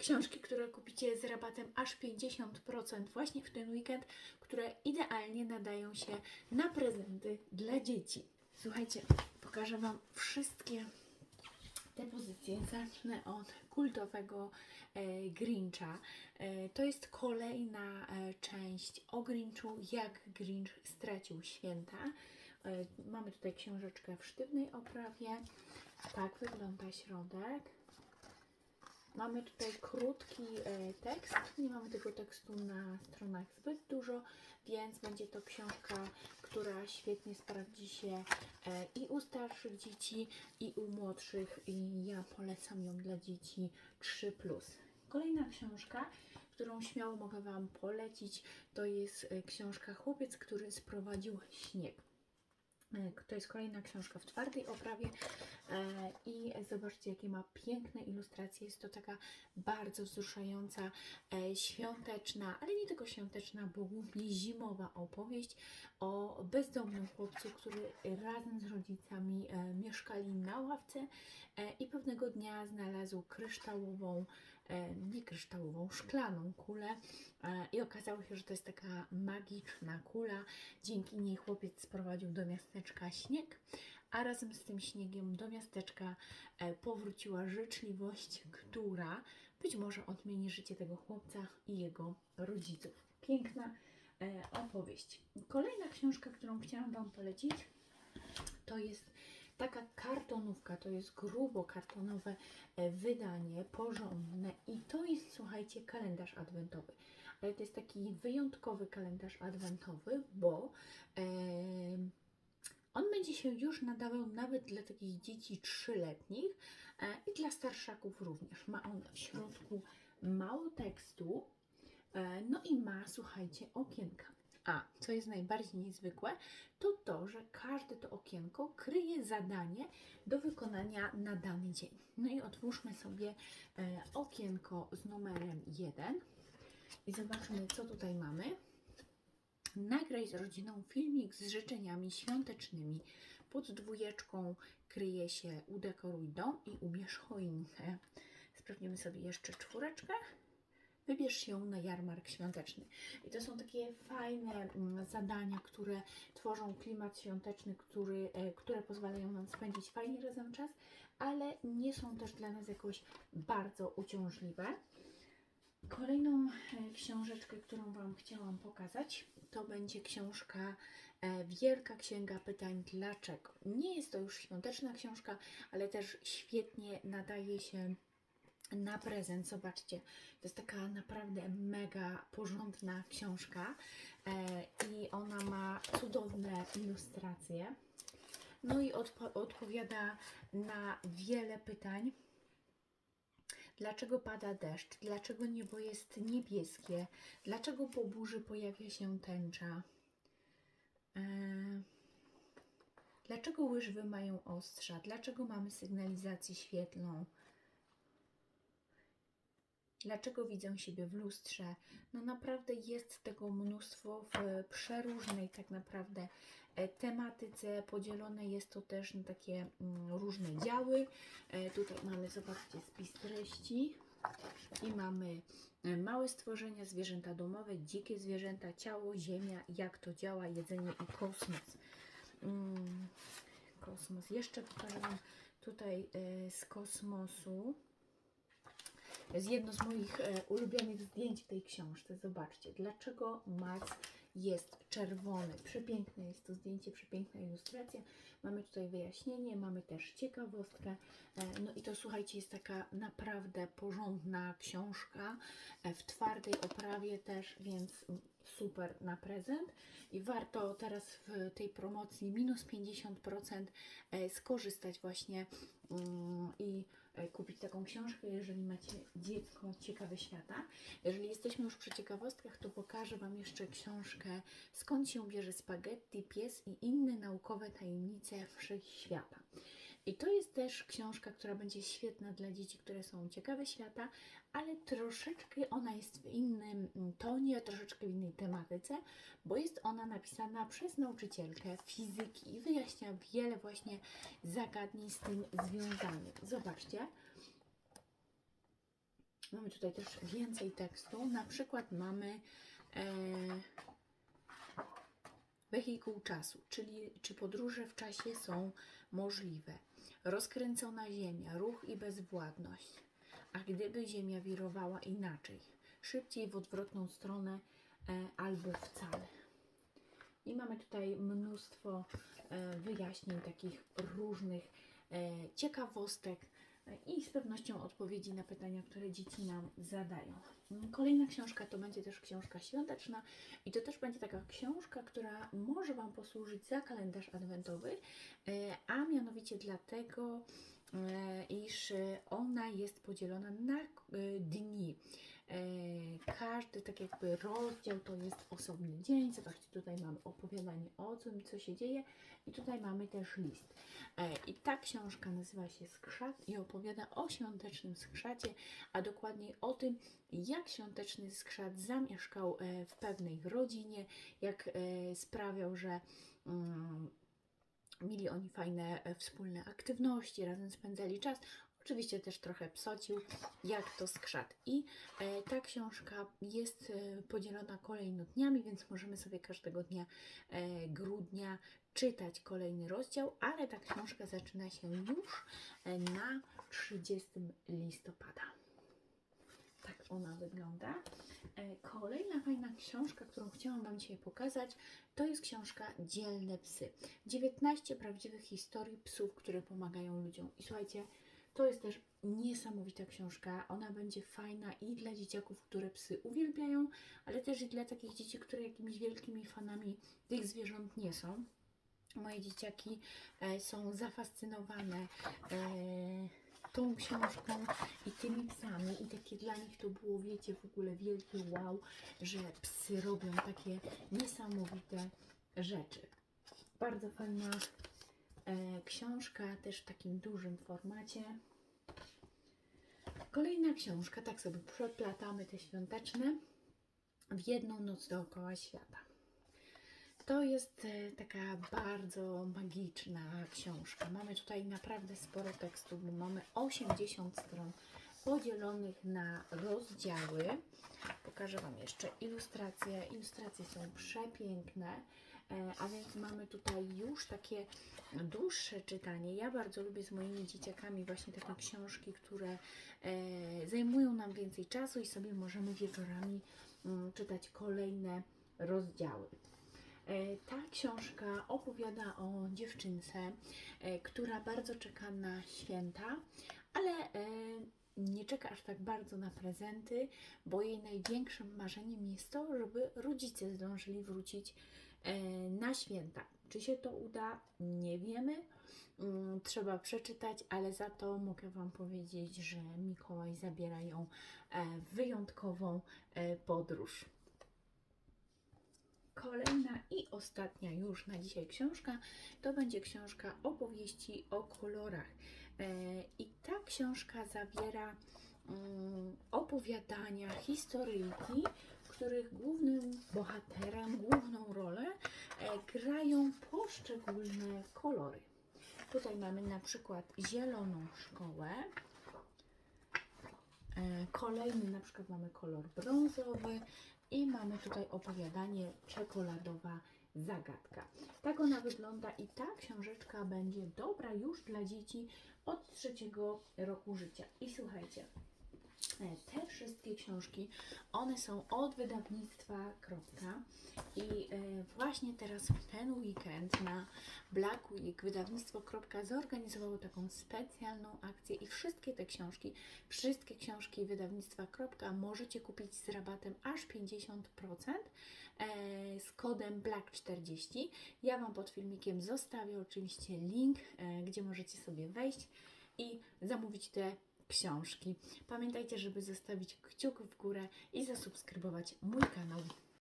książki, które kupicie z rabatem aż 50% właśnie w ten weekend, które idealnie nadają się na prezenty dla dzieci. Słuchajcie, pokażę Wam wszystkie te pozycje. Zacznę od kultowego e, Grincha. E, to jest kolejna e, część o Grinchu, jak Grinch stracił święta. E, mamy tutaj książeczkę w sztywnej oprawie. Tak wygląda środek. Mamy tutaj krótki e, tekst. Nie mamy tego tekstu na stronach zbyt dużo, więc będzie to książka, która świetnie sprawdzi się e, i u starszych dzieci, i u młodszych. I ja polecam ją dla dzieci 3. Kolejna książka, którą śmiało mogę Wam polecić, to jest e, książka Chłopiec, który sprowadził śnieg. E, To jest kolejna książka w twardej oprawie e, i zobaczcie, jakie ma piękne ilustracje. Jest to taka bardzo wzruszająca, e, świąteczna, ale nie tylko świąteczna, bo głównie zimowa opowieść o bezdomnym chłopcu, który razem z rodzicami mieszkali na ławce i pewnego dnia znalazł kryształową, nie kryształową, szklaną kulę e, i okazało się, że to jest taka magiczna kula. Dzięki niej chłopiec sprowadził do miasteczka śnieg, a razem z tym śniegiem do miasteczka e, powróciła życzliwość, która być może odmieni życie tego chłopca i jego rodziców. Piękna e, opowieść. Kolejna książka, którą chciałam Wam polecić, to jest taka kartonówka, to jest grubo kartonowe e, wydanie, porządne i to jest, słuchajcie, kalendarz adwentowy. Ale to jest taki wyjątkowy kalendarz adwentowy, bo em, on będzie się już nadawał nawet dla takich dzieci trzyletnich e, i dla starszaków również. Ma on w środku mało tekstu, e, no i ma, słuchajcie, okienka. A, co jest najbardziej niezwykłe, to to, że każde to okienko kryje zadanie do wykonania na dany dzień. No i otwórzmy sobie e, okienko z numerem 1 i zobaczmy, co tutaj mamy. Nagraj z rodziną filmik z życzeniami świątecznymi. Pod dwójeczką kryje się udekoruj dom i ubierz choinkę. Sprawdzimy sobie jeszcze czwóreczkę. Wybierz się na jarmark świąteczny. I to są takie fajne mm, zadania, które tworzą klimat świąteczny, który, e, które pozwalają nam spędzić fajnie razem czas, ale nie są też dla nas jakoś bardzo uciążliwe. Kolejną e, książeczkę, którą Wam chciałam pokazać, to będzie książka e, Wielka Księga Pytań Dlaczego. Nie jest to już świąteczna książka, ale też świetnie nadaje się na prezent. Zobaczcie, to jest taka naprawdę mega porządna książka e, i ona ma cudowne ilustracje. No i odpo- odpowiada na wiele pytań. Dlaczego pada deszcz? Dlaczego niebo jest niebieskie? Dlaczego po burzy pojawia się tęcza? E, Dlaczego łyżwy mają ostrza? Dlaczego mamy sygnalizację świetlną? Dlaczego widzę siebie w lustrze? No naprawdę jest tego mnóstwo w przeróżnej tak naprawdę e, tematyce. Podzielone jest to też na takie mm, różne działy. E, Tutaj mamy, zobaczcie, spis treści. I mamy e, małe stworzenia, zwierzęta domowe, dzikie zwierzęta, ciało, ziemia, jak to działa, jedzenie i kosmos. Mm, Kosmos. Jeszcze pokażę tutaj z kosmosu. Jest jedno z moich e, ulubionych zdjęć w tej książce. Zobaczcie, dlaczego Mars jest czerwony. Przepiękne jest to zdjęcie, przepiękna ilustracja. Mamy tutaj wyjaśnienie, mamy też ciekawostkę. E, No i to słuchajcie, jest taka naprawdę porządna książka e, w twardej oprawie też, więc super na prezent. I warto teraz w tej promocji minus 50% e, skorzystać właśnie mm, i kupić taką książkę, jeżeli macie dziecko ciekawe świata. Jeżeli jesteśmy już przy ciekawostkach, to pokażę Wam jeszcze książkę Skąd się bierze spaghetti, pies i inne naukowe tajemnice wszechświata. I to jest też książka, która będzie świetna dla dzieci, które są ciekawe świata, ale troszeczkę ona jest w innym mm, tonie, troszeczkę w innej tematyce, bo jest ona napisana przez nauczycielkę fizyki i wyjaśnia wiele właśnie zagadnień z tym związanych. Zobaczcie. Mamy tutaj też więcej tekstu. Na przykład mamy e, wehikuł czasu, czyli czy podróże w czasie są możliwe. Rozkręcona ziemia, ruch i bezwładność. A gdyby ziemia wirowała inaczej, szybciej w odwrotną stronę e, albo wcale. I mamy tutaj mnóstwo e, wyjaśnień, takich różnych e, ciekawostek i z pewnością odpowiedzi na pytania, które dzieci nam zadają. Kolejna książka to będzie też książka świąteczna i to też będzie taka książka, która może Wam posłużyć za kalendarz adwentowy, e, a mianowicie dlatego, e, iż ona jest podzielona na e, dni. E, Każdy tak jakby rozdział to jest osobny dzień. Zobaczcie, tutaj mamy opowiadanie o tym, co się dzieje i tutaj mamy też list. E, I ta książka nazywa się Skrzat i opowiada o świątecznym skrzacie, a dokładniej o tym, jak świąteczny skrzat zamieszkał e, w pewnej rodzinie, jak sprawiał, że mm, mieli oni fajne wspólne aktywności, razem spędzali czas. Oczywiście też trochę psocił, jak to skrzat. I e, ta książka jest e, podzielona kolejnodniami, więc możemy sobie każdego dnia e, grudnia czytać kolejny rozdział, ale ta książka zaczyna się już na 30 listopada. Tak ona wygląda. Kolejna fajna książka, którą chciałam Wam dzisiaj pokazać, to jest książka Dzielne psy. 19 prawdziwych historii psów, które pomagają ludziom. I słuchajcie, to jest też niesamowita książka. Ona będzie fajna i dla dzieciaków, które psy uwielbiają, ale też i dla takich dzieci, które jakimiś wielkimi fanami tych zwierząt nie są. Moje dzieciaki e, są zafascynowane e, tą książką i tymi psami i takie dla nich to było, wiecie, w ogóle wielkie wow, że psy robią takie niesamowite rzeczy. Bardzo fajna książka, też w takim dużym formacie. Kolejna książka, tak sobie przeplatamy te świąteczne w jedną noc dookoła świata. To jest e, taka bardzo magiczna książka. Mamy tutaj naprawdę sporo tekstu, bo mamy 80 stron podzielonych na rozdziały. Pokażę Wam jeszcze ilustracje. Ilustracje są przepiękne, e, a więc mamy tutaj już takie dłuższe czytanie. Ja bardzo lubię z moimi dzieciakami właśnie takie książki, które e, zajmują nam więcej czasu i sobie możemy wieczorami mm, czytać kolejne rozdziały. E, Ta książka opowiada o dziewczynce, e, która bardzo czeka na święta, ale e, nie czeka aż tak bardzo na prezenty, bo jej największym marzeniem jest to, żeby rodzice zdążyli wrócić e, na święta. Czy się to uda? Nie wiemy. Mm, Trzeba przeczytać, ale za to mogę Wam powiedzieć, że Mikołaj zabiera ją e, w wyjątkową e, podróż. Kolejna i ostatnia już na dzisiaj książka to będzie książka opowieści o kolorach. E, I ta książka zawiera mm, opowiadania, historyjki, których głównym bohaterem, główną rolę e, grają poszczególne kolory. Tutaj mamy na przykład zieloną szkołę, E, Kolejny na przykład mamy kolor brązowy i mamy tutaj opowiadanie czekoladowa zagadka. Tak ona wygląda i ta książeczka będzie dobra już dla dzieci od trzeciego roku życia. I słuchajcie, te wszystkie książki, one są od wydawnictwa Kropka i e, właśnie teraz w ten weekend na Black Week wydawnictwo Kropka zorganizowało taką specjalną akcję i wszystkie te książki, wszystkie książki wydawnictwa Kropka możecie kupić z rabatem aż 50% e, z kodem BLACK40. Ja Wam pod filmikiem zostawię oczywiście link, e, gdzie możecie sobie wejść i zamówić te książki. Pamiętajcie, żeby zostawić kciuk w górę i zasubskrybować mój kanał.